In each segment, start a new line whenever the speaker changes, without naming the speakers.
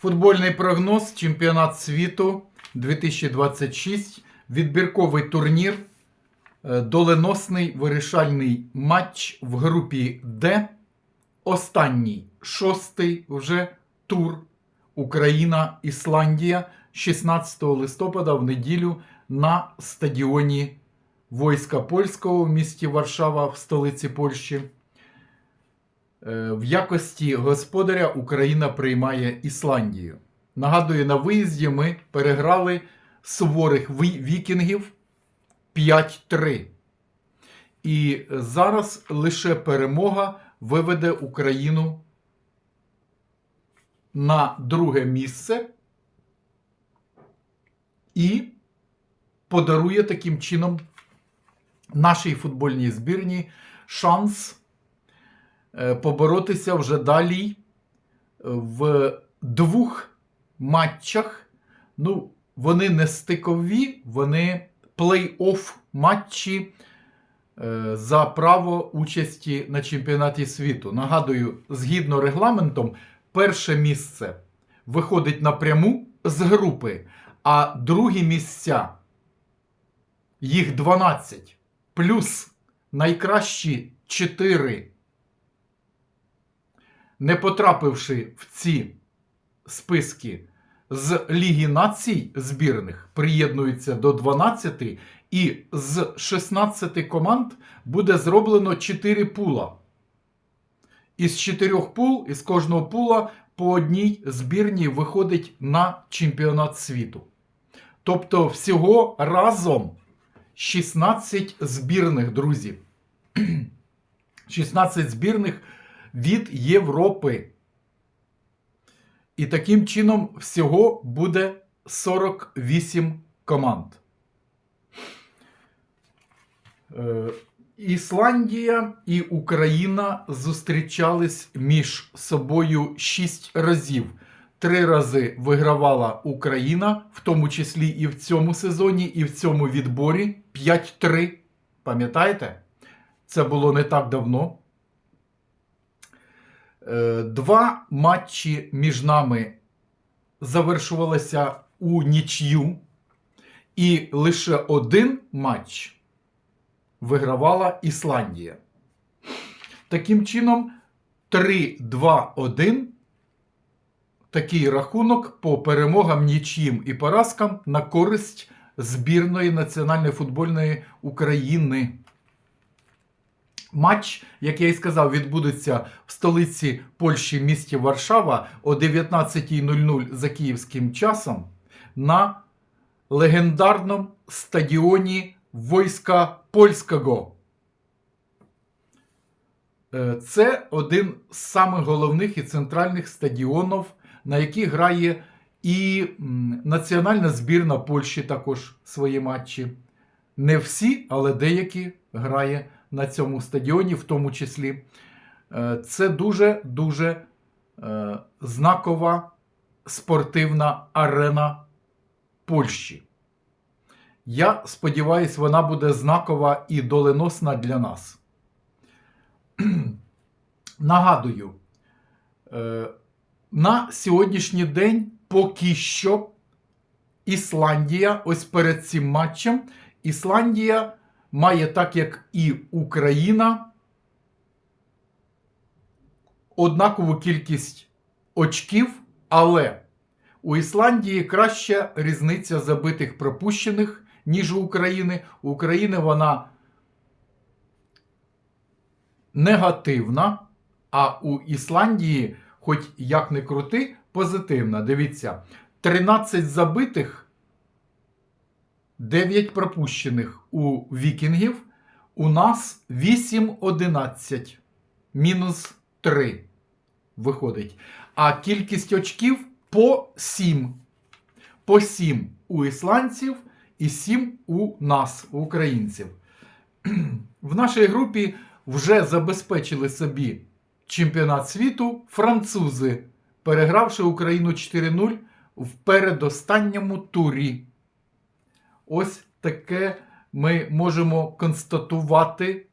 Футбольний прогноз Чемпіонат світу 2026. Відбірковий турнір. Е, Доленосний вирішальний матч в групі Д. Останній шостий вже тур Україна Ісландія 16 листопада в неділю на стадіоні Войска Польського в місті Варшава в столиці Польщі. Е, В якості господаря Україна приймає Ісландію. Нагадую, на виїзді ми переграли суворих вікінгів 5-3. І зараз лише перемога виведе Україну на друге місце і подарує таким чином нашій футбольній збірні шанс поборотися вже далі в двох матчах. Ну, вони не стикові, вони плей-офф матчі е, за право участі на чемпіонаті світу. Нагадую, згідно регламентом, перше місце виходить напряму з групи, а другі місця їх 12, плюс найкращі 4, не потрапивши в ці списки з Ліги націй збірних, приєднуються до 12, і з 16 команд буде зроблено 4 пула. Із 4 пул, із кожного пула по одній збірній виходить на чемпіонат світу. Тобто всього разом 16 збірних, друзі. 16 збірних від Європи. І таким чином всього буде 48 команд. Е, Ісландія і Україна зустрічались між собою 6 разів. Три рази вигравала Україна, в тому числі і в цьому сезоні, і в цьому відборі 5-3. Пам'ятаєте? Це було не так давно. Е, Два матчі між нами завершувалися у нічю, і лише один матч вигравала Ісландія. Таким чином, 3-2-1 такий рахунок по перемогам нічим і поразкам на користь збірної національної футбольної України. Матч, як я і сказав, відбудеться в столиці Польщі місті Варшава о 19.00 за київським часом на легендарному стадіоні Войска Польського. Е, Це один з самих головних і центральних стадіонів, на яких грає і національна збірна Польщі також свої матчі. Не всі, але деякі грає на цьому стадіоні, в тому числі. Е, Це дуже-дуже е, знакова спортивна арена Польщі. Я сподіваюся, вона буде знакова і доленосна для нас. Нагадую, е, на сьогоднішній день поки що Ісландія, ось перед цим матчем, Ісландія має, так як і Україна, однакову кількість очків, але у Ісландії краща різниця забитих пропущених, ніж у України. У України вона негативна, а у Ісландії, хоч як не крути, позитивна. Дивіться, 13 забитих, 9 пропущених у вікінгів. У нас 8-11, мінус 3 виходить. А кількість очків по 7. По 7 у ісландців і 7 у нас, у українців. В нашій групі вже забезпечили собі чемпіонат світу французи, перегравши Україну 4-0 в передостанньому турі. Ось таке ми можемо констатувати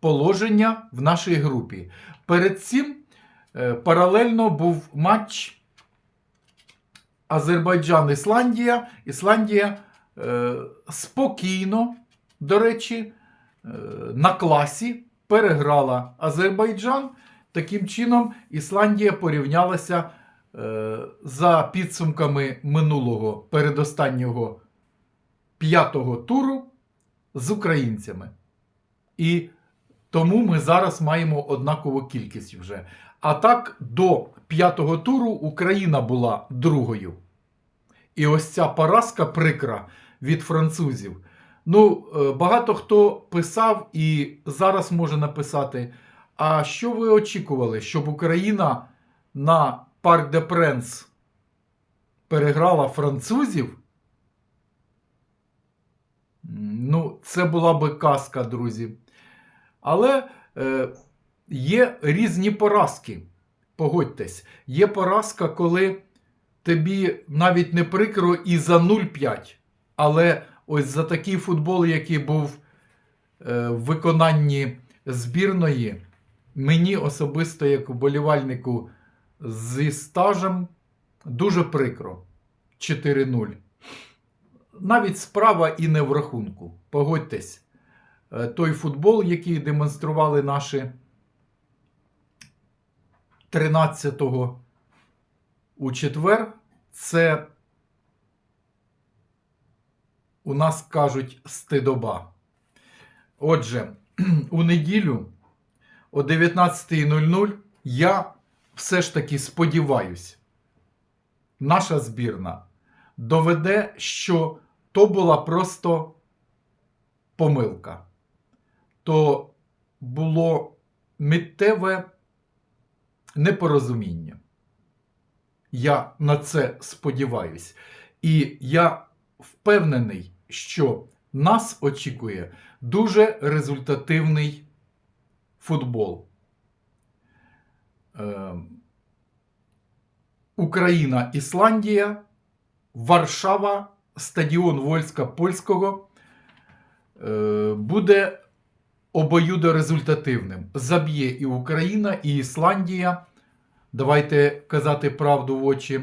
положення в нашій групі. Перед цим е, паралельно був матч Азербайджан, Ісландія. Е, спокійно, до речі, е, на класі переграла Азербайджан. Таким чином, Ісландія порівнялася за підсумками минулого передостаннього п'ятого туру з українцями. І тому ми зараз маємо однакову кількість вже. А так, до п'ятого туру Україна була другою. І ось ця поразка прикра від французів. Ну, е, багато хто писав і зараз може написати. А що ви очікували, щоб Україна на Парк де Пренс переграла французів? Ну, це була би казка, друзі. Але е, є різні поразки. Погодьтесь, є поразка, коли тобі навіть не прикро і за 0,5. Але ось за такий футбол, який був е, в виконанні збірної, мені особисто, як вболівальнику зі стажем, дуже прикро. 4-0. Навіть справа і не в рахунку. Погодьтесь, Е, той футбол, який демонстрували наші 13-го у четвер, це у нас кажуть стидоба. Отже, у неділю о 19.00 я все ж таки сподіваюсь, наша збірна доведе, що то була просто помилка. То було миттєве непорозуміння. Я на це сподіваюсь. І я впевнений, що нас очікує дуже результативний футбол. Е, Україна, Ісландія, Варшава, стадіон Вольська Польського е, буде обоюдорезультативним. Заб'є і Україна, і Ісландія. Давайте казати правду в очі.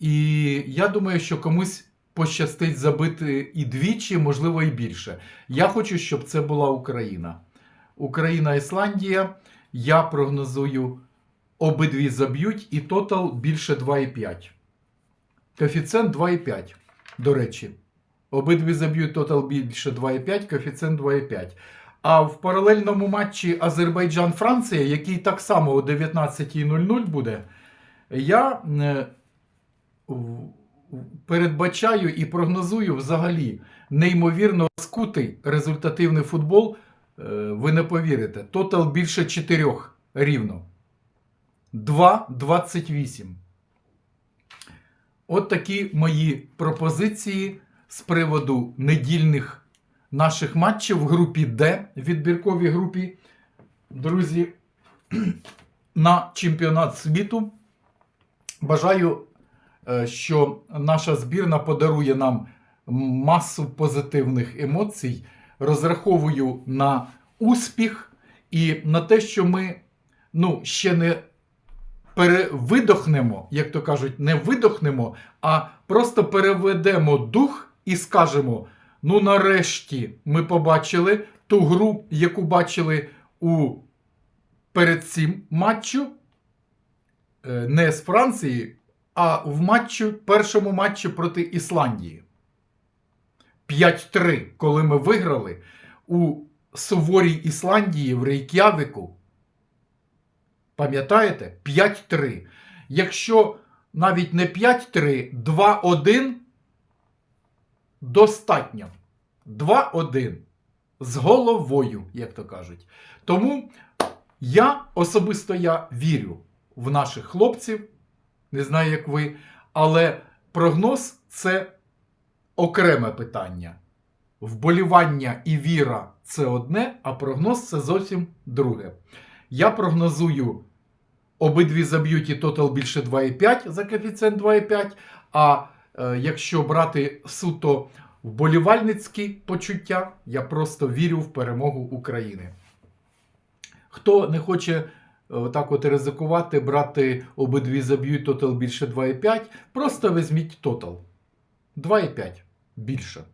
І я думаю, що комусь пощастить забити і двічі, можливо, і більше. Я хочу, щоб це була Україна. Україна, Ісландія. Я прогнозую, обидві заб'ють, і тотал більше 2,5. Коефіцієнт 2,5. До речі, обидві заб'ють тотал більше 2,5, коефіцієнт 2,5. А в паралельному матчі Азербайджан-Франція, який так само о 19.00 буде, я е, передбачаю і прогнозую взагалі неймовірно скутий результативний футбол. Е, Ви не повірите. Тотал більше 4 рівно. 2,28. От такі мої пропозиції з приводу недільних наших матчів в групі Д, відбірковій групі. Друзі, на чемпіонат світу. Бажаю, е, що наша збірна подарує нам масу позитивних емоцій. Розраховую на успіх і на те, що ми ну, ще не перевидохнемо, як то кажуть, не видохнемо, а просто переведемо дух і скажемо: ну, нарешті ми побачили ту гру, яку бачили у перед цим матчу, е, не з Франції, а в матчу, першому матчі проти Ісландії. 5-3, коли ми виграли у суворій Ісландії в Рейк'явику. Пам'ятаєте? 5-3. Якщо навіть не 5-3, 2-1 достатньо. 2-1 з головою, як то кажуть. Тому я особисто я вірю в наших хлопців. Не знаю, як ви, але прогноз це окреме питання. Вболівання і віра це одне, а прогноз це зовсім друге. Я прогнозую обидві заб'ють і тотал більше 2,5 за коефіцієнт 2,5. А е, якщо брати суто вболівальницькі почуття, я просто вірю в перемогу України. Хто не хоче отак от ризикувати, брати обидві заб'ють тотал більше 2,5. Просто візьміть тотал. 2,5 більше.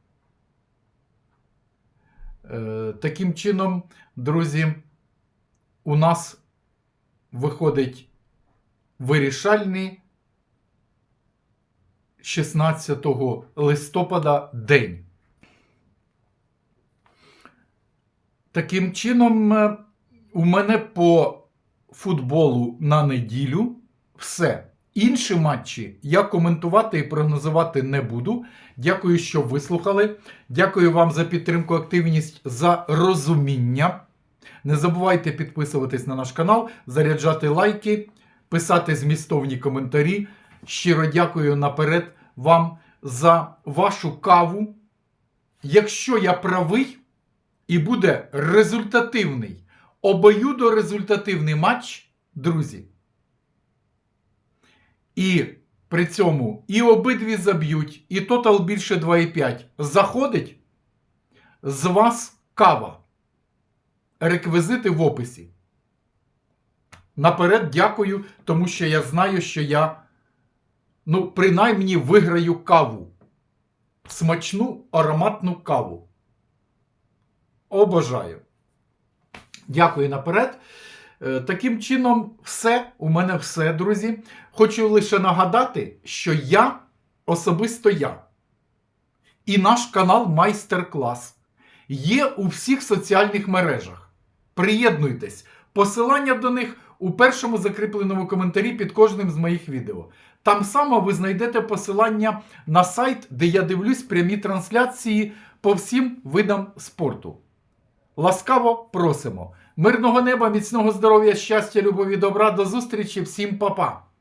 Е, Таким чином, друзі, у нас виходить вирішальний 16 листопада день. Таким чином, е, у мене по футболу на неділю все. Інші матчі я коментувати і прогнозувати не буду. Дякую, що вислухали. Дякую вам за підтримку, активність, за розуміння. Не забувайте підписуватись на наш канал, заряджати лайки, писати змістовні коментарі. Щиро дякую наперед вам за вашу каву. Якщо я правий і буде результативний, обоюдорезультативний матч, друзі. І при цьому і обидві заб'ють, і тотал більше 2,5 заходить, з вас кава. Реквізити в описі. Наперед дякую, тому що я знаю, що я, ну, принаймні виграю каву. Смачну ароматну каву. Обожаю. Дякую наперед. Е, Таким чином, все. У мене все, друзі. Хочу лише нагадати, що я особисто я. І наш канал Майстер-клас є у всіх соціальних мережах. Приєднуйтесь. Посилання до них у першому закріпленому коментарі під кожним з моїх відео. Там само ви знайдете посилання на сайт, де я дивлюсь прямі трансляції по всім видам спорту. Ласкаво просимо. Мирного неба, міцного здоров'я, щастя, любові, добра. До зустрічі всім, па-па!